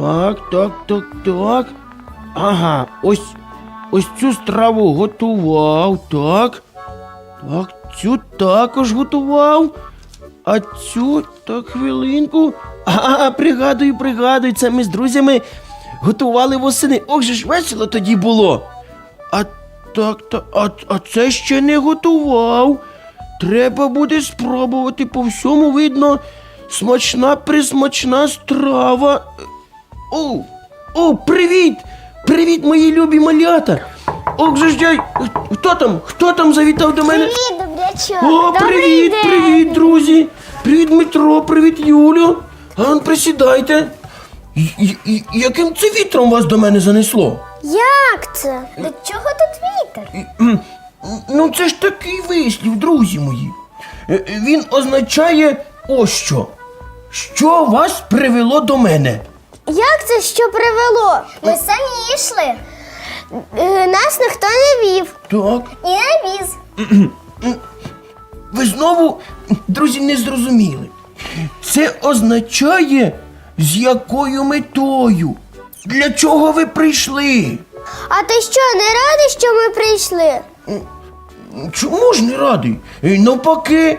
Так, так, так, так. Ага, ось ось цю страву готував, так. Так, цю також готував. А цю так хвилинку. А, пригадую, пригадую, це ми з друзями готували восени. Ох же ж весело тоді було. А так, так, а, а це ще не готував. Треба буде спробувати по всьому видно. Смачна присмачна страва. О, о, привіт! Привіт, мої любі малята! Ох же ж я. Хто там? Хто там завітав до мене? Привіт, добрячок. О, Добрий привіт, день. привіт, друзі! Привіт, Дмитро, привіт, Юлю. Ан, присідайте. І- і- і- Яким це вітром вас до мене занесло? Як це? До чого тут вітер? М, Ну, це ж такий вислів, друзі мої. Е, е, Він означає ось що. Що вас привело до мене? Як це що привело? Ми самі йшли. Е, Нас ніхто не вів. Так. І не віз. Ви знову, друзі, не зрозуміли. Це означає, з якою метою? Для чого ви прийшли? А ти що, не радий, що ми прийшли? Чому ж не радий? Е, Навпаки.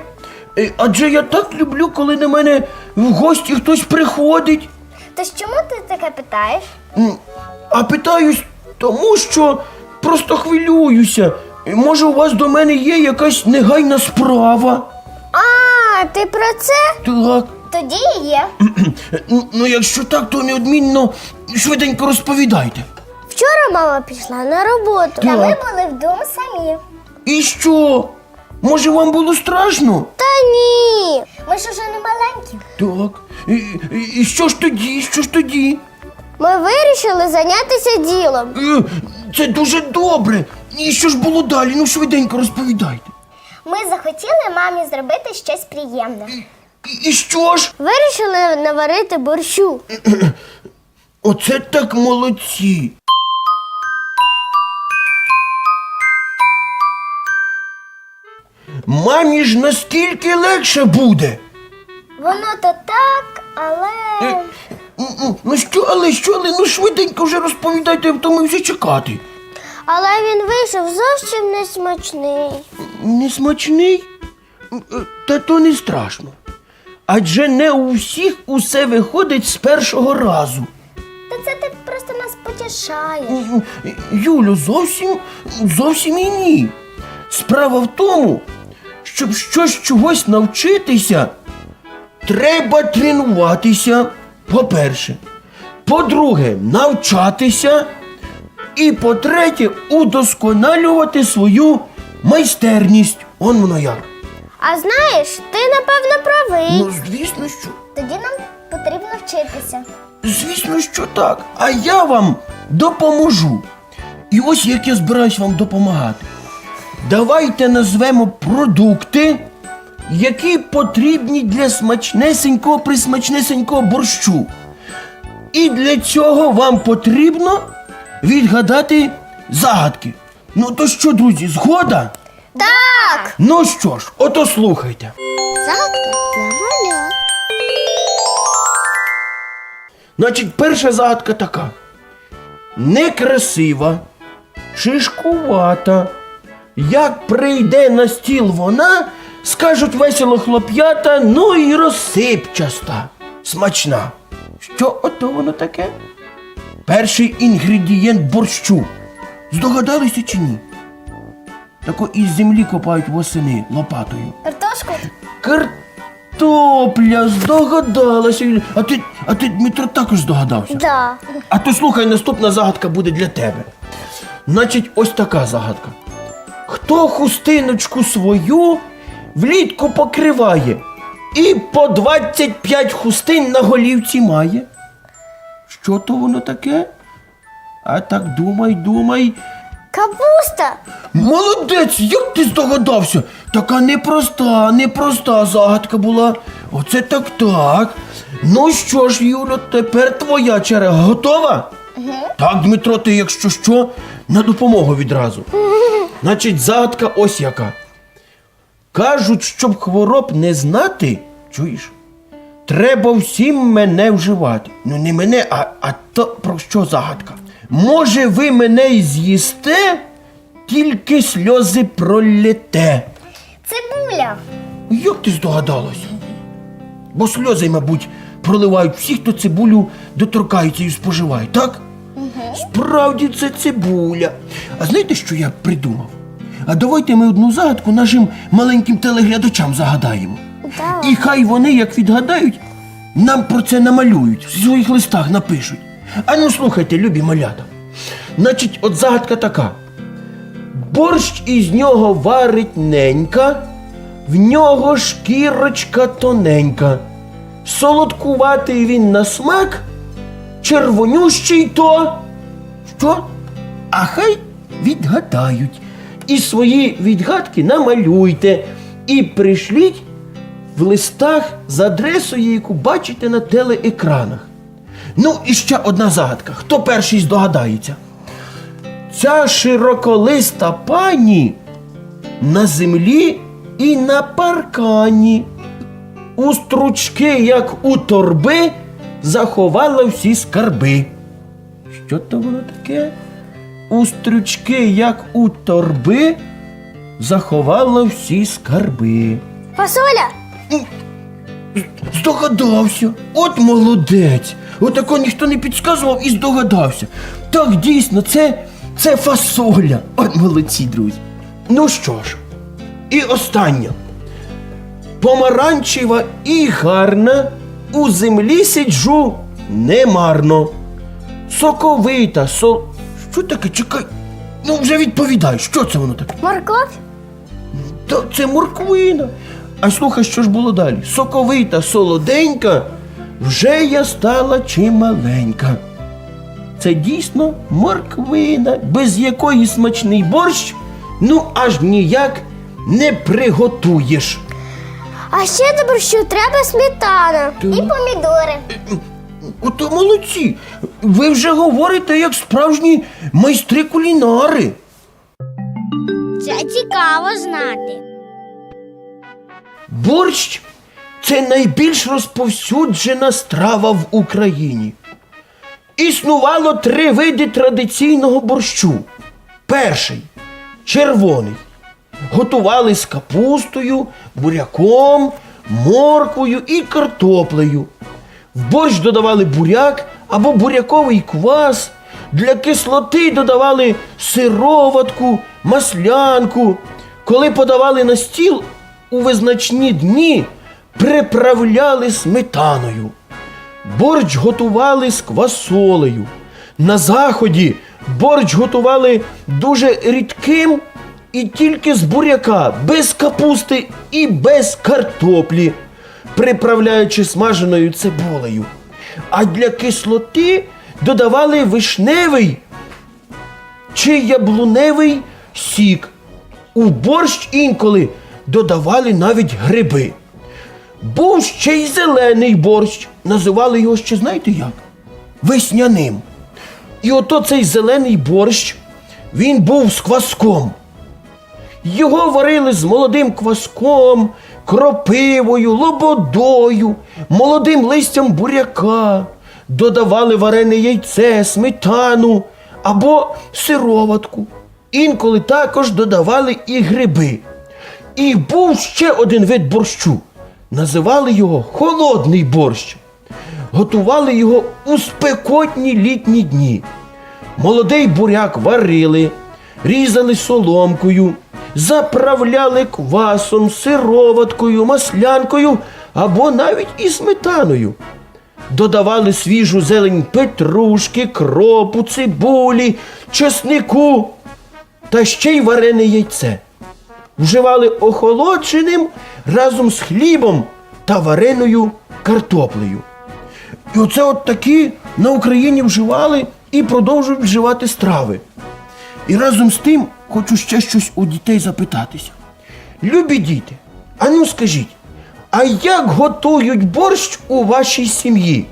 Е, Адже я так люблю, коли на мене в гості хтось приходить. То чому ти таке питаєш? М, А питаюсь, тому що просто хвилююся. Е, Може, у вас до мене є якась негайна справа? А, ти про це? Так. Тоді і є. Ну, Ну, якщо так, то неодмінно швиденько розповідайте. Вчора мама пішла на роботу. Та ми були вдома самі. І що? Може, вам було страшно? Та ні. Ми ж уже не маленькі. Так. І, і, і що ж тоді? Що ж тоді? Ми вирішили зайнятися ділом. Е, Це дуже добре. І що ж було далі? Ну, швиденько розповідайте. Ми захотіли мамі зробити щось приємне. І, і що ж? Вирішили наварити борщу. Оце так молодці. Мамі ж настільки легше буде. Воно то так, але. М, Ну що, але що, але ну швиденько вже розповідайте, ми вже чекати. Але він вийшов зовсім не смачний. Несмачний? М, е, Та то не страшно. Адже не у всіх усе виходить з першого разу. Та це ти просто нас потішаєш. Юлю, зовсім, зовсім і ні. Справа в тому, щоб щось чогось навчитися, треба тренуватися, по-перше. По-друге, навчатися. І по-третє, удосконалювати свою майстерність. Он воно як. А знаєш, ти напевно правий. Ну, звісно, що. Тоді нам потрібно вчитися. Звісно, що так. А я вам допоможу. І ось як я збираюсь вам допомагати. Давайте назвемо продукти, які потрібні для смачнесенького присмачнесенького борщу. І для цього вам потрібно відгадати загадки. Ну то що, друзі, згода? Так! Ну що ж, ото слухайте. Загадка для малят. Значить, перша загадка така. Некрасива, шишкувата. Як прийде на стіл вона, скажуть весело хлоп'ята, ну і розсипчаста, смачна. Що ото воно таке? Перший інгредієнт борщу. Здогадалися чи ні? Тако із землі копають восени лопатою. Картошку? Картопля, здогадалася. А ти, а ти, Дмитро, також здогадався. Да. А то слухай, наступна загадка буде для тебе. Значить, ось така загадка. Хто хустиночку свою влітку покриває і по 25 хустин на голівці має? Що то воно таке? А так думай, думай. Капуста! Молодець, як ти здогадався? Така непроста, непроста загадка була. Оце так так. Ну що ж, Юлю, тепер твоя черга готова? Так, Дмитро, ти, якщо що, на допомогу відразу. Значить, загадка ось яка. Кажуть, щоб хвороб не знати, чуєш? Треба всім мене вживати. Ну не мене, а, а то про що загадка? Може, ви мене й з'їсте, тільки сльози пролєте. Цибуля. Як ти здогадалася? Бо сльози, мабуть, проливають всі, хто цибулю доторкається і споживає, так? Справді це цибуля. А знаєте, що я придумав? А давайте ми одну загадку нашим маленьким телеглядачам загадаємо. І хай вони, як відгадають, нам про це намалюють, в своїх листах напишуть. А ну слухайте, любі малята. Значить, от загадка така. Борщ із нього варить ненька, в нього шкірочка тоненька. Солодкуватий він на смак, червонющий то. Що? А хай відгадають. І свої відгадки намалюйте і пришліть в листах з адресою, яку бачите на телеекранах. Ну і ще одна загадка. Хто перший здогадається? Ця широколиста пані на землі і на паркані. У стручки, як у торби, заховала всі скарби. Що то воно таке? У стручки, як у торби, заховала всі скарби. Фасоля. Здогадався. От молодець. Отако ніхто не підказував і здогадався. Так, дійсно, це, це фасоля. От молодці, друзі. Ну що ж, і останнє. Помаранчева і гарна, у землі сиджу немарно. Соковита, сол. Що таке? Чекай. Ну вже відповідай, що це воно таке? Морковь. Та це морквина. А слухай, що ж було далі? Соковита, солоденька, вже я стала чималенька. Це дійсно морквина, без якої смачний борщ, ну аж ніяк не приготуєш. А ще до борщу треба сметана і помідори. Ото молодці. Ви вже говорите як справжні майстри кулінари. Це цікаво знати. Борщ це найбільш розповсюджена страва в Україні. Існувало три види традиційного борщу. Перший червоний. Готували з капустою, буряком, морквою і картоплею. В борщ додавали буряк або буряковий квас. Для кислоти додавали сироватку, маслянку. Коли подавали на стіл у визначні дні, приправляли сметаною. Борщ готували з квасолею. На заході борщ готували дуже рідким і тільки з буряка, без капусти і без картоплі, приправляючи смаженою цибулею. А для кислоти додавали вишневий чи яблуневий сік. У борщ інколи додавали навіть гриби. Був ще й зелений борщ. Називали його ще знаєте як? Весняним. І ото цей зелений борщ, він був з кваском. Його варили з молодим кваском, кропивою, лободою, молодим листям буряка, додавали варене яйце, сметану або сироватку. Інколи також додавали і гриби. І був ще один вид борщу. Називали його холодний борщ. Готували його у спекотні літні дні. Молодий буряк варили, різали соломкою, заправляли квасом, сироваткою, маслянкою або навіть і сметаною. Додавали свіжу зелень петрушки, кропу, цибулі, чеснику та ще й варене яйце. Вживали охолодженим разом з хлібом та вареною картоплею. І оце от такі на Україні вживали і продовжують вживати страви. І разом з тим хочу ще щось у дітей запитатися. Любі діти, а ну скажіть, а як готують борщ у вашій сім'ї?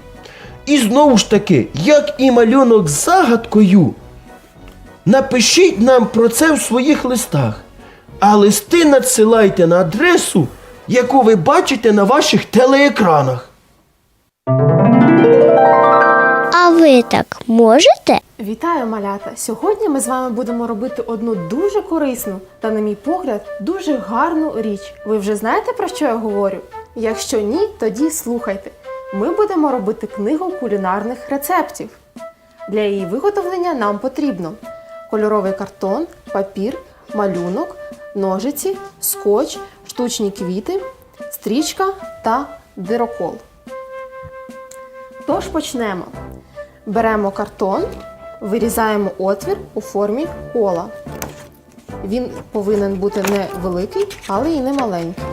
І знову ж таки, як і малюнок з загадкою, напишіть нам про це в своїх листах. А листи надсилайте на адресу, яку ви бачите на ваших телеекранах. Ви так можете? Вітаю, малята! Сьогодні ми з вами будемо робити одну дуже корисну та, на мій погляд, дуже гарну річ. Ви вже знаєте про що я говорю? Якщо ні, тоді слухайте. Ми будемо робити книгу кулінарних рецептів. Для її виготовлення нам потрібно кольоровий картон, папір, малюнок, ножиці, скотч, штучні квіти, стрічка та дирокол. Тож почнемо. Беремо картон, вирізаємо отвір у формі кола. Він повинен бути не великий, але й не маленький.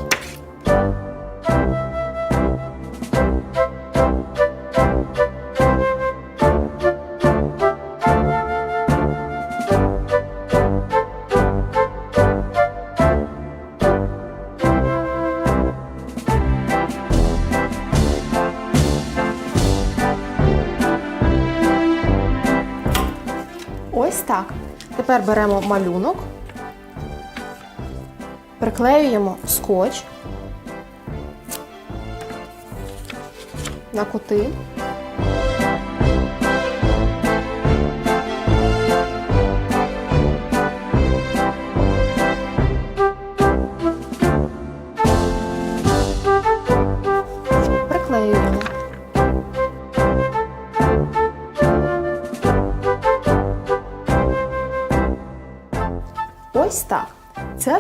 Тепер беремо малюнок, приклеюємо скотч на кути.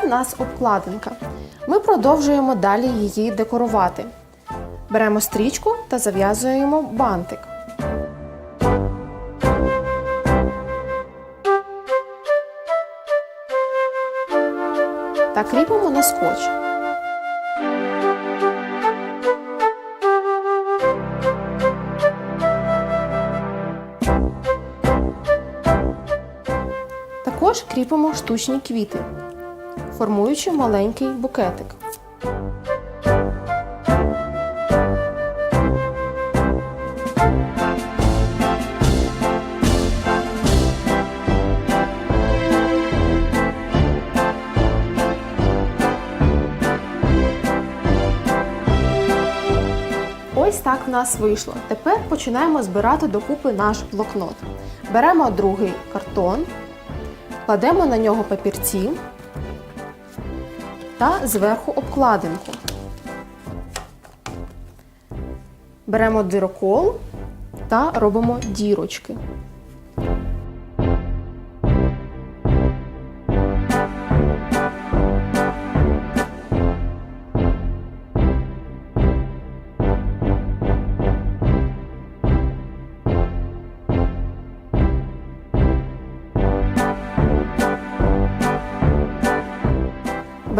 В нас обкладинка. Ми продовжуємо далі її декорувати. Беремо стрічку та зав'язуємо бантик. Та кріпимо на скотч. Також кріпимо штучні квіти, формуючи маленький букетик. Ось так в нас вийшло. Тепер починаємо збирати докупи наш блокнот. Беремо другий картон, кладемо на нього папірці та зверху обкладинку. Беремо дирокол та робимо дірочки.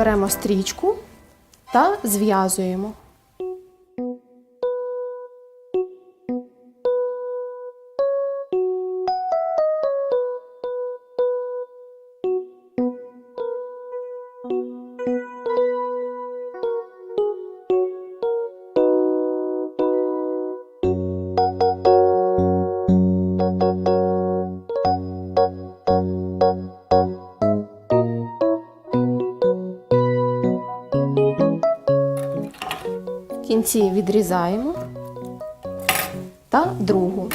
Беремо стрічку та зв'язуємо. Кінці відрізаємо та другу.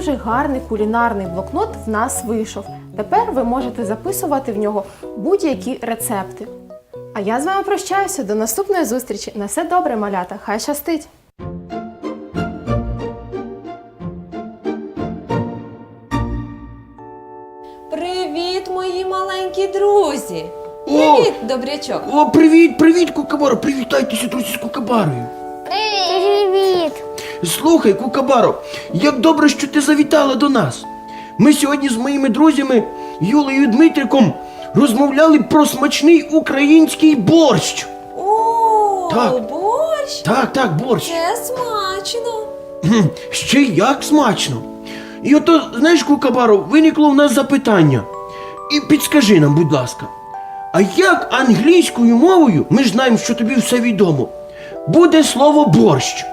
Дуже гарний кулінарний блокнот в нас вийшов. Тепер ви можете записувати в нього будь-які рецепти. А я з вами прощаюся до наступної зустрічі. На все добре, малята! Хай щастить! Привіт, мої маленькі друзі! О! Привіт, добрячок! О, привіт, привіт, Кукабаро, привітайтеся, друзі, з Кукабарою. Привіт! Слухай, Кукабаро, як добре, що ти завітала до нас. Ми сьогодні з моїми друзями Юлею і Дмитриком розмовляли про смачний український борщ. О, Так. борщ! Так, так, борщ. Це смачно! Кхм, Ще як смачно. І ото, знаєш, Кукабаро, виникло в нас запитання. І підскажи нам, будь ласка, а як англійською мовою, ми ж знаємо, що тобі все відомо, буде слово борщ?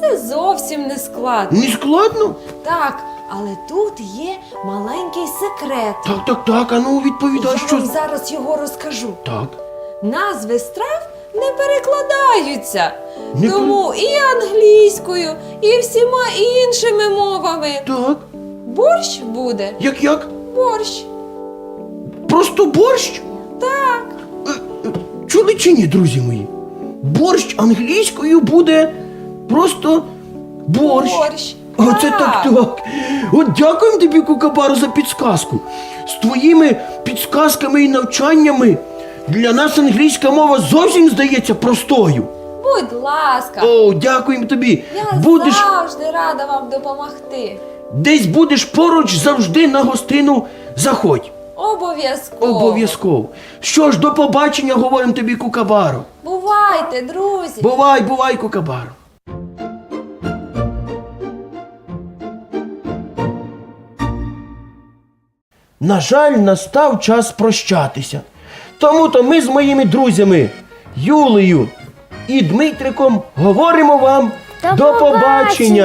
Це зовсім не складно. Не складно? Так, але тут є маленький секрет. Так, так, так, а ну відповідай, Я що. вам зараз його розкажу. Так. Назви страв не перекладаються. Не Тому і англійською, і всіма іншими мовами. Так. Борщ буде. Як як? Борщ. Просто борщ? Так. Е, е, Чули чи ні, друзі мої? Борщ англійською буде просто борщ. Борщ. Оце так так. От дякуємо тобі, Кукабару, за підсказку. З твоїми підсказками і навчаннями для нас англійська мова зовсім здається простою. Будь ласка. О, дякуємо тобі. Я Будеш завжди рада вам допомогти. десь будеш поруч завжди на гостину заходь. Обов'язково. Обов'язково. Що ж, до побачення, говоримо тобі, Кукабару. Бувайте, друзі. Бувай, бувай, Кукабару. На жаль, настав час прощатися. Тому то ми з моїми друзями Юлею і Дмитриком говоримо вам До побачення.